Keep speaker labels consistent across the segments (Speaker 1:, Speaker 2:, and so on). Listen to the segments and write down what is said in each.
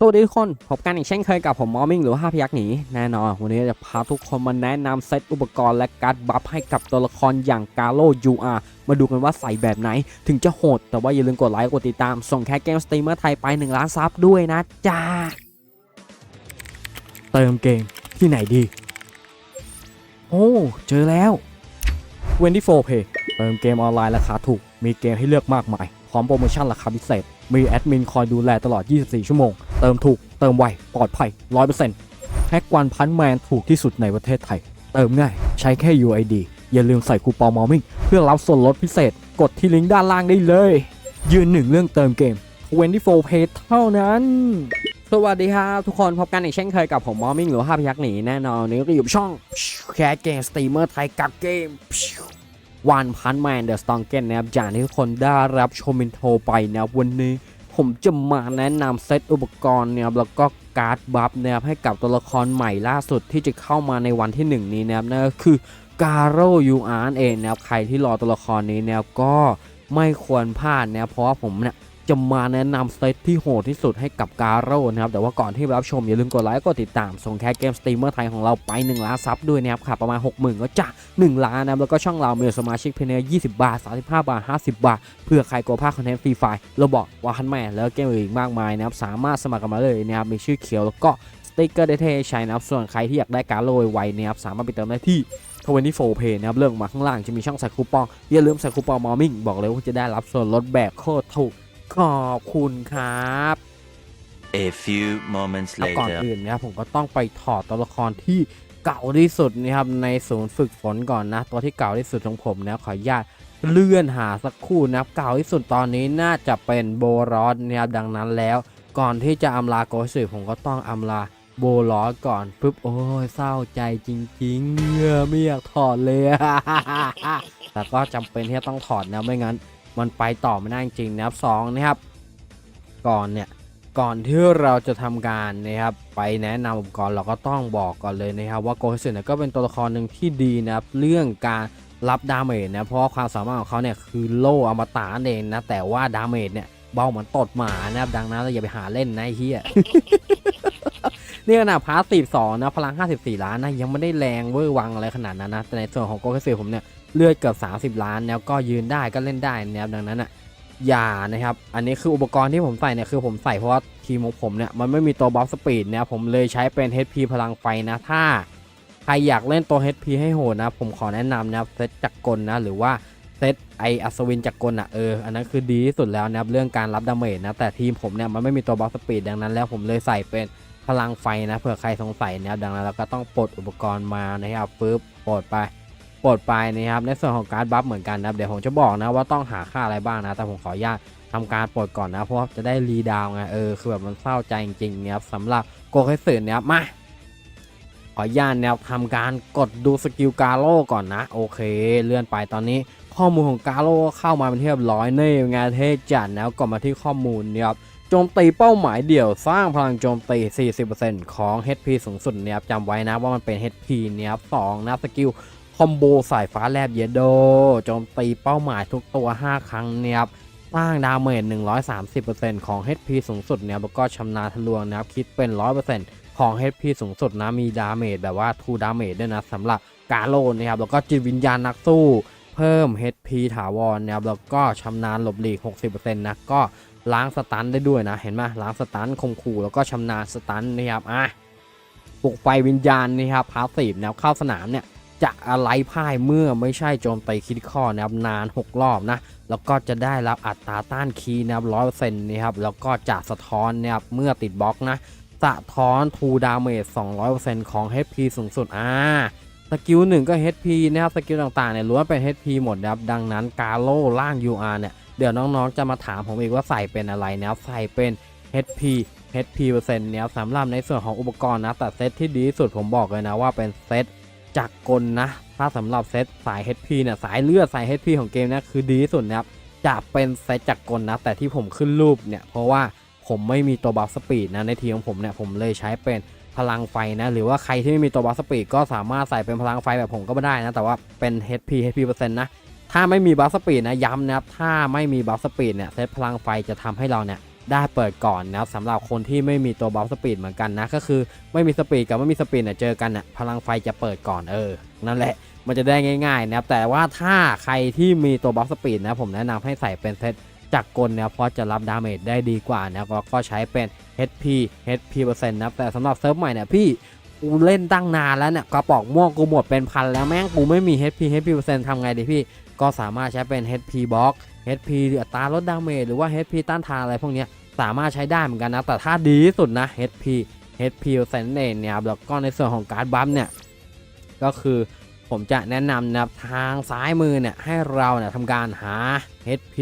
Speaker 1: สวัสดีทุกคนพบกันอีกเช่นเคยกับผมมอมิงหรือว่าห้าพยักหนีแน่นอนวันนี้จะพาทุกคนมาแนะนำเซตอุปกรณ์และการ์ดบัฟให้กับตัวละครอย่างกาโลยูอามาดูกันว่าใส่แบบไหน ถึงจะโหด แต่ว่าอย่าลืมกดไลค์กดติดตาม ส่งแค่เกมสตรีมเมอร์ไทยไป 1 ล้านซับด้วยนะจ้า เติมเกมที่ไหนดี โอ้ เจอแล้ว24 Pay เติมเกมออนไลน์ราคาถูก มีเกมให้เลือกมากมาย พร้อมโปรโมชั่นราคาพิเศษ มีแอดมินคอยดูแลตลอด 24 ชั่วโมงเติมถูก เติมไว ปลอดภัย 100%แพ็กวันพันแมนถูกที่สุดในประเทศไทย เติมง่าย ใช้แค่ UID อย่าลืมใส่คูปองมอมิงเพื่อรับส่วนลดพิเศษ กดที่ลิงก์ด้านล่างได้เลย ยืนหนึ่งเรื่องเติมเกม24 Pay เท่านั้น สวัสดีครับทุกคนพบกันอีกเช่นเคยกับผมมอมิงหรือว่าภาพยักษ์หนีแน่นอนนี้ก็อยู่ช่องแคสเกมสตรีมเมอร์ไทยกับเกมวันพันแมนเดอะสตองเกนนะครับจากที่ทุกคนได้รับชมอินโทรไปนะวันนี้ ผมจะมาแนะนำเซตอุปกรณ์เนี่ยแล้วก็การ์ดบัฟนะครับให้กับตัวละครใหม่ล่าสุดที่จะเข้ามาในวันที่ 1 นี้นะครับนั่นก็คือการโรยูอาร์เองนะครับใครที่รอตัวละครนี้นะครับก็ไม่ควรพลาดนะครับเพราะว่าผมเนี่ย จะมาแนะนำสเซตที่โหดที่สุดให้กับการโรนะครับ แต่ว่าก่อนที่รับชมอย่าลืมกดไลค์กดติดตาม ส่งแค่เกมสตรีมเมอร์ไทยของเราไป 1 ล้านซับด้วยนะครับค่ะประมาณ 60,000 ก็จะ 1 ล้านนะครับแล้วก็ช่องเรามีสมาชิกเพียง20 บาท 35 บาท 50 บาท เพื่อใครกลัวพลาดคอนเทนต์ฟรีไฟล์เราบอกว่าฮันแม่แล้วเกมอื่นอีกมากมายนะครับสามารถสมัครกันมาเลยนะครับมีชื่อเขียวแล้วก็สติ๊กเกอร์ได้เท่ใช้นะครับส่วนใครที่อยากได้การโรยไวนะครับสามารถไปเติมได้ที่24 Pay นะครับเรื่องมาข้างล่างจะมีช่องใส่คูปองอย่าลืมใส่คูปองมอมิงบอกเลยว่าจะได้รับส่วนลดแบบโคตรถูก ขอบคุณครับ
Speaker 2: A few moments
Speaker 1: แล้วก่อน
Speaker 2: later.
Speaker 1: อื่นนะครับผมก็ต้องไปถอดตัวละครที่เก่าที่สุดนะครับในศูนย์ฝึกฝนก่อนนะ ตัวที่เก่าที่สุดของผมนะขออนุญาตเลื่อนหาสักครู่นะครับเก่าที่สุดตอนนี้น่าจะเป็นโบรอสนะครับดังนั้นแล้ว ก่อนที่จะอำลาโกสึผมก็ต้องอำลาโบรอสก่อนปุ๊บโอ้ยเศร้าใจจริงๆเออไม่อยากถอดเลยแต่ก็จำเป็นที่จะต้องถอดนะไม่งั้น มันไปต่อไม่ได้จริงนะครับสองนะครับ ก่อนเนี่ยก่อนที่เราจะทำการนะครับไปแนะนำอุปกรณ์เราก็ต้องบอกก่อนเลยนะครับ ว่าโกเฮสึเนี่ยก็เป็นตัวละครหนึ่งที่ดีนะครับเรื่องการรับดาเมจนะเพราะความสามารถของเขาเนี่ยคือโล่อมตะนั่นเองนะแต่ว่าดาเมจเนี่ยเบาเหมือนตดหมานะครับดังนั้นเราอย่าไปหาเล่นนะเฮียนี่ขนาดพาร์ทสองนะพลัง 54 ล้านนะยังไม่ได้แรงเวอร์วังอะไรขนาดนั้นนะแต่ในส่วนของโกเฮสึผมเนี่ย เลือดเกือบ30 ล้านแล้วก็ยืนได้ก็เล่นได้นะครับดังนั้นอะอย่านะครับ อันนี้คืออุปกรณ์ที่ผมใส่เนี่ยคือผมใส่เพราะว่าทีมของผมเนี่ยมันไม่มีตัวบัฟสปีดนะครับผมเลยใช้เป็น HP พลังไฟนะถ้าใครอยากเล่นตัว HP ให้โหดนะ ผมขอแนะนำนะครับเซตจักรกลนะหรือว่าเซตไออัศวินจักรกลอะเอออันนั้นคือดีที่สุดแล้วนะครับเรื่องการรับดาเมจนะแต่ทีมผมเนี่ยมันไม่มีตัวบัฟสปีดดังนั้นแล้วผมเลยใส่เป็นพลังไฟนะเผื่อใครสงสัยนะครับดังนั้นเราก็ต้องปลดอุปกรณ์มานะครับปึ๊บปลดไป ปลดไปนะครับในส่วนของการบัฟเหมือนกันนะเดี๋ยวผมจะบอกนะว่าต้องหาค่าอะไรบ้างนะ แต่ผมขออนุญาตทำการปลดก่อนนะ เพราะจะได้รีดาวไงเออคือแบบมันเศร้าใจจริงๆนะครับสำหรับโกเฮสึนะครับมาขออนุญาตแนะครับทำการกดดูสกิลกาโลก่อนนะ โอเค เลื่อนไปตอนนี้ข้อมูลของกาโลเข้ามาเป็นที่เรียบร้อยนี่ไงเทจัดแล้วก็มาที่ข้อมูลนะครับโจมตีเป้าหมายเดี่ยวสร้างพลังโจมตี 40%ของ HP สูงสุดนะครับจำไว้นะว่ามันเป็น HP นะครับสองนะสกิล คอมโบสายฟ้าแลบเยโดโจมตีเป้าหมายทุกตัว 5 ครั้งเนี่ยครับสร้างดาเมจ130%ของ HP สูงสุดเนี่ยแล้วก็ชำนาญทะลวงนะครับคิดเป็น 100%ของ HP สูงสุดนะมีดาเมจแบบว่า2ดาเมจด้วยนะสำหรับกาโลนะครับแล้วก็จิตวิญญาณนักสู้เพิ่ม HP ถาวรนะครับแล้วก็ชำนาญหลบหลีก 60%นะก็ล้างสตันได้ด้วยนะ เห็นไหมล้างสตันคมขู่แล้วก็ชำนาญสตันนะครับอะปลุกไฟวิญญาณนะครับพาสซีฟนะเข้าสนามเนี่ย จะอะไรพ่ายเมื่อไม่ใช่โจมตีคิดข้อนะครับนาน 6 รอบนะแล้วก็จะได้รับอัตราต้านคีย์นะครับร้อยเปอร์เซ็นต์นะครับแล้วก็จะสะท้อนนะครับเมื่อติดบล็อกนะสะท้อนทูดาเมจ200%ของ HP สูงสุดอ่าสกิลหนึ่งก็ HP นะครับสกิลต่างๆเนี่ยล้วนเป็น HP หมดนะครับดังนั้นกาโลล่าง UR เนี่ยเดี๋ยวน้องๆจะมาถามผมอีกว่าใส่เป็นอะไรนะครับใส่เป็น HP HP เปอร์เซ็นต์เนี่ยสำหรับในส่วนของอุปกรณ์นะแต่เซตที่ดีที่สุดผมบอกเลยนะว่าเป็นเซต จักรกลนะ ถ้าสำหรับเซตสาย HP เนี่ยสายเลือดสาย HP ของเกมนะคือดีที่สุดนะครับจะเป็นเซตจักรกลนะ แต่ที่ผมขึ้นรูปเนี่ยเพราะว่าผมไม่มีตัวบัฟสปีดนะในทีมของผมเนี่ยผมเลยใช้เป็นพลังไฟนะหรือว่าใครที่ไม่มีตัวบัฟสปีดก็สามารถใส่เป็นพลังไฟแบบผมก็ไม่ได้นะ แต่ว่าเป็น HP HP เปอร์เซ็นต์นะถ้าไม่มีบัฟสปีดนะย้ำนะครับถ้าไม่มีบัฟสปีดเนี่ยเซตพลังไฟจะทำให้เราเนี่ย ได้เปิดก่อนนะครับสำหรับคนที่ไม่มีตัวบัฟสปีดเหมือนกันนะ ก็คือไม่มีสปีดกับไม่มีสปีดเนี่ยเจอกันน่ะพลังไฟจะเปิดก่อนเออ นั่นแหละมันจะได้ง่ายๆนะครับแต่ว่าถ้าใครที่มีตัวบัฟสปีดนะผมแนะนำให้ใส่เป็นเซตจากกลนะเพราะจะรับดาเมจได้ดีกว่านะแล้วก็ใช้เป็น HP HP เปอร์เซ็นต์นะแต่สำหรับเซิร์ฟใหม่เนี่ยพี่กูเล่นตั้งนานแล้วเนี่ยกระป๋องม่วงกูหมดเป็นพันแล้วแม่งกูไม่มี HP HP เปอร์เซ็นต์ทำไงดีพี่ ก็สามารถใช้เป็น HP Box HP อัตราลดดาเมจหรือว่า HP ต้านทานอะไรพวกนี้สามารถใช้ได้เหมือนกันนะ แต่ถ้าดีที่สุดนะ HP HP เปอร์เซนเองเนี่ยครับแล้วก็ในส่วนของการ์ดบัฟเนี่ย ก็คือผมจะแนะนำนับทางซ้ายมือเนี่ย ให้เราเนี่ยทำการหา HP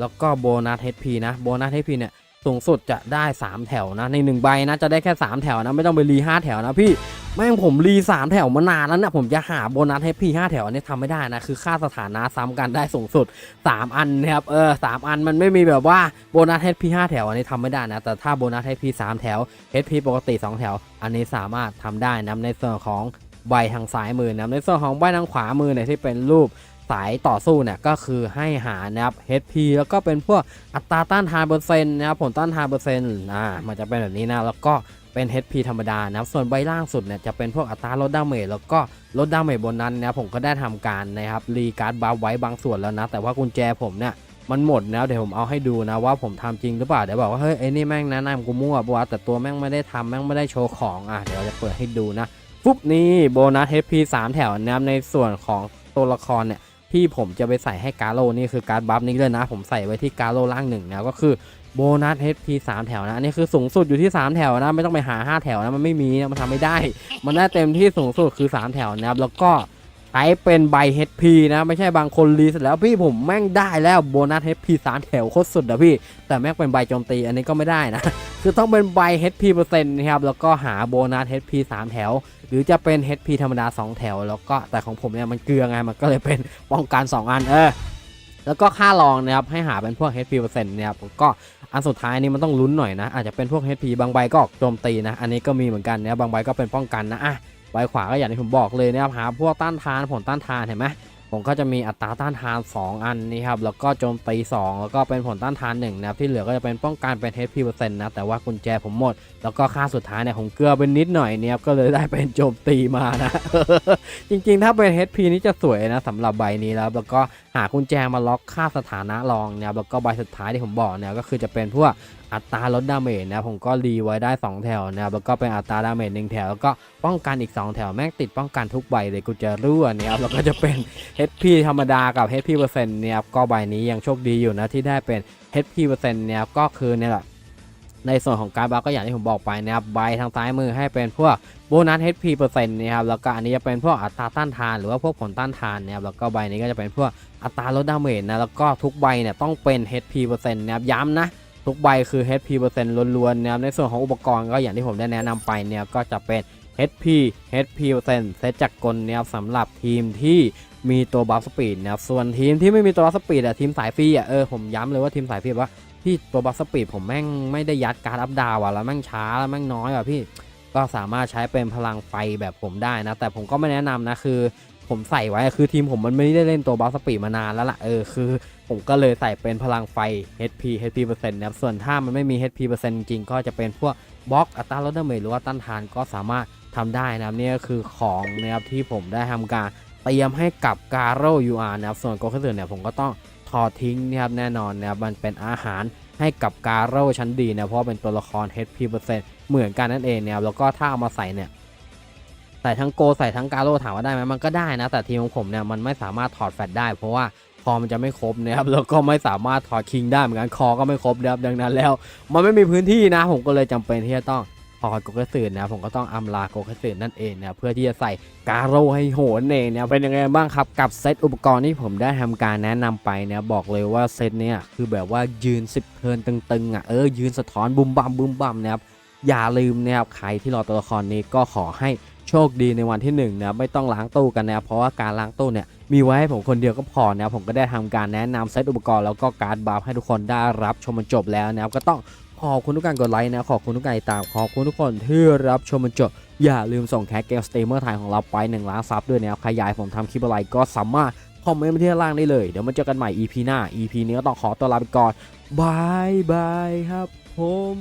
Speaker 1: แล้วก็โบนัส HP นะโบนัส HP เนี่ยสูงสุดจะได้ 3 แถวนะ ใน 1 ใบนะ จะได้แค่ 3 แถวนะ ไม่ต้องไปรี5แถวนะพี่ แม่งผมรี3แถวมานานแล้วเนะผมจะหาโบนัส HP 5แถวอันนี้ทำไม่ได้นะ คือค่าสถานะซ้ำกันได้สูงสุด 3 อันนะครับเออ3อันมันไม่มีแบบว่าโบนัส HP 5แถวอันนี้ทำไม่ได้นะ แต่ถ้าโบนัส HP 3แถว HP ปกติ 2 แถว อันนี้สามารถทำได้นะในส่วนของใบทางซ้ายมือนะในส่วนของใบทางขวามือเนี่ยที่เป็นรูปสายต่อสู้เนี่ยก็คือให้หานะครับ HP แล้วก็เป็นพวกอัตราต้านทานเปอร์เซ็นต์นะครับผลต้านทานเปอร์เซ็นต์อ่ามันจะเป็นแบบนี้นะแล้วก็ เป็น HP ธรรมดานะครับ ส่วนใบล่างสุดเนี่ยจะเป็นพวกอัตราลดดาเมจแล้วก็ลดดาเมจบนนั้นนะผมก็ได้ทำการนะครับรีการ์ดบัฟไว้บางส่วนแล้วนะ แต่ว่ากุญแจผมเนี่ยมันหมดแล้วเดี๋ยวผมเอาให้ดูนะว่าผมทำจริงหรือเปล่าเดี๋ยวบอกว่าเฮ้ยไอ้นี่แม่งนะนำกูมั่วปะวะแต่ตัวแม่งไม่ได้ทำแม่งไม่ได้โชว์ของอะเดี๋ยวจะเปิดให้ดูนะปุ๊บนี่โบนัส HP 3 แถวนะในส่วนของตัวละครเนี่ย ที่ผมจะไปใส่ให้กาโลนี่คือการ์ดบัฟนี้เลยนะ ผมใส่ไว้ที่กาโลล่างหนึ่งนะก็คือโบนัส HP 3 แถวนะอันนี้คือสูงสุดอยู่ที่ 3 แถวนะ ไม่ต้องไปหา 5 แถวนะ มันไม่มีนะมันทำไม่ได้ มันได้เต็มที่สูงสุดคือ 3 แถวนะครับแล้วก็ ช้เป็นใบ HP นะไม่ใช่บางคนรีเสร็จแล้วพี่ผมแม่งได้แล้วโบนัส HP 3แถวโคตรสุดอะพี่ แต่แม่งเป็นใบโจมตีอันนี้ก็ไม่ได้นะ คือต้องเป็นใบ HP เปอร์เซ็นต์นะครับแล้วก็หาโบนัส HP 3แถว หรือจะเป็น HP ธรรมดา 2 แถว แล้วก็แต่ของผมเนี่ยมันเกลือไงมันก็เลยเป็นป้องกัน 2 อันเออแล้วก็ค่ารองนะครับให้หาเป็นพวก HP เปอร์เซ็นต์นะครับก็อันสุดท้ายนี้มันต้องลุ้นหน่อยนะ อาจจะเป็นพวก HP บางใบก็ออกโจมตีนะ อันนี้ก็มีเหมือนกันนะบางใบก็เป็นป้องกันนะอะ ใบขวาก็อย่างที่ผมบอกเลยนะครับหาพวกต้านทานผลต้านทานเห็นไหมผมก็จะมีอัตราต้านทาน 2 อันนี่ครับแล้วก็โจมตี2แล้วก็เป็นผลต้านทาน1นะครับที่เหลือก็จะเป็นป้องกันเป็น HP เปอร์เซ็นต์นะแต่ว่ากุญแจผมหมด แล้วก็ค่าสุดท้ายเนี่ยผมเกลือเป็นนิดหน่อยเนี่ยก็เลยได้เป็นโจมตีมานะจริงๆ ถ้าเป็น HP นี่จะสวยนะสำหรับใบนี้แล้วแล้วก็หากุญแจมาล็อกค่าสถานะรองเนี่ยแล้วก็ใบสุดท้ายที่ผมบอกเนี่ยก็คือจะเป็นพวก อัตราลดดาเมจนะผมก็รีไว้ได้ 2 แถวนะครับแล้วก็เป็นอัตราดาเมจหนึ่งแถวแล้วก็ป้องกันอีก 2 แถวแม่งติดป้องกันทุกใบเลยกูจะรั่วเนี่ยครับแล้วก็จะเป็น HP ธรรมดากับ HP เปอร์เซ็นต์เนี่ยครับก็ใบนี้ยังโชคดีอยู่นะที่ได้เป็น HP เปอร์เซ็นต์เนี่ยครับก็คือเนี่ยแหละในส่วนของการบัฟก็อย่างที่ผมบอกไปนะครับใบทางซ้ายมือให้เป็นพวกโบนัส HP เปอร์เซ็นต์นะครับแล้วก็อันนี้จะเป็นพวกอัตราต้านทาน หรือว่าพวกผลต้านทานนะครับแล้วก็ใบนี้ก็จะเป็นพวกอัตราลดดาเมจนะแล้วก็ทุกใบเนี่ยต้องเป็น HP เปอร์เซ็นต์นะครับย้ำนะ ทุกใบคือ HP เปอร์เซ็นต์ล้วนๆนะครับในส่วนของอุปกรณ์ก็อย่างที่ผมได้แนะนำไปเนี่ยก็จะเป็น HP HP เปอร์เซ็นต์เซตจากกลเนี่ยสำหรับทีมที่มีตัวบัฟสปีดนะครับส่วนทีมที่ไม่มีตัวบัฟสปีดอะทีมสายฟรีอะเออผมย้ำเลยว่าทีมสายฟรีว่าพี่ตัวบัฟสปีดผมแม่งไม่ได้ยัดการอัพดาวอะแล้วแม่งช้าแล้วแม่งน้อยอะพี่ก็สามารถใช้เป็นพลังไฟแบบผมได้นะ แต่ผมก็ไม่แนะนำนะคือ ผมใส่ไว้คือทีมผมมันไม่ได้เล่นตัวบัฟสปีดมานานแล้วล่ะเออคือ ผมก็เลยใส่เป็นพลังไฟ HP HP เปอร์เซ็นต์นะครับส่วนถ้ามันไม่มี HP เปอร์เซ็นต์จริงก็จะเป็นพวกบล็อกอัตราลดดาเมจหรือว่าต้านทานก็สามารถทำได้นะครับนี่ก็คือของนะครับที่ผมได้ทำการเตรียมให้กับการโรยูอาร์นะครับส่วนโกคัสเซอร์เนี่ยผมก็ต้องถอดทิ้งนะครับแน่นอนนะครับมันเป็นอาหารให้กับการโร่ชั้นดีนะเพราะเป็นตัวละคร HP เปอร์เซ็นต์เหมือนกันนั่นเองเนี่ยแล้วก็ถ้าเอามาใส่เนี่ย ใส่ทั้งโกใส่ทั้งกาโร่ถามว่าได้ไหมมันก็ได้นะ แต่ทีมของผมเนี่ยมันไม่สามารถถอดแฟลชได้ เพราะว่าคอมันจะไม่ครบนะครับแล้วก็ไม่สามารถถอดคิงได้เหมือนกันคอก็ไม่ครบนะครับดังนั้นแล้ว มันไม่มีพื้นที่นะ ผมก็เลยจำเป็นที่จะต้องถอดโกกระสืนนะผมก็ต้องอำลาโกกระสืนนั่นเองนะเพื่อที่จะใส่กาโร่ให้โหนเองเนี่ยเป็นยังไงบ้างครับกับเซตอุปกรณ์ที่ผมได้ทำการแนะนำไปเนี่ยบอกเลยว่าเซตเนี่ยคือแบบว่ายืน10เทินตึงๆอะเออยืนสะท้อนบุมบัมบุมบัมนะครับ อย่าลืมนะครับใครที่รอตัวละครนี้ก็ขอให้โชคดีในวันที่หนึ่งนะไม่ต้องล้างตู้กันนะเพราะว่าการล้างตู้เนี่ยมีไว้ให้ผมคนเดียวก็พอนะผมก็ได้ทำการแนะนำเซตอุปกรณ์แล้วก็การ์ดบัฟให้ทุกคนได้รับชมมันจบแล้วนะครับก็ต้องขอบคุณทุกการกดไลค์นะขอบคุณทุกการติดตามขอบคุณทุกคนที่รับชมมันจบ อย่าลืมส่งแคสเกมสเตมเมอร์ไทยของเราไป1ล้านซับด้วยนะครับใครอยากให้ผมทำคลิปอะไรก็สามารถคอมเมนต์มาที่ด้านล่างได้เลยเดี๋ยวมาเจอกันใหม่ EP หน้า EP นี้ก็ต้องขอตัวลาไปก่อนบายบายครับผม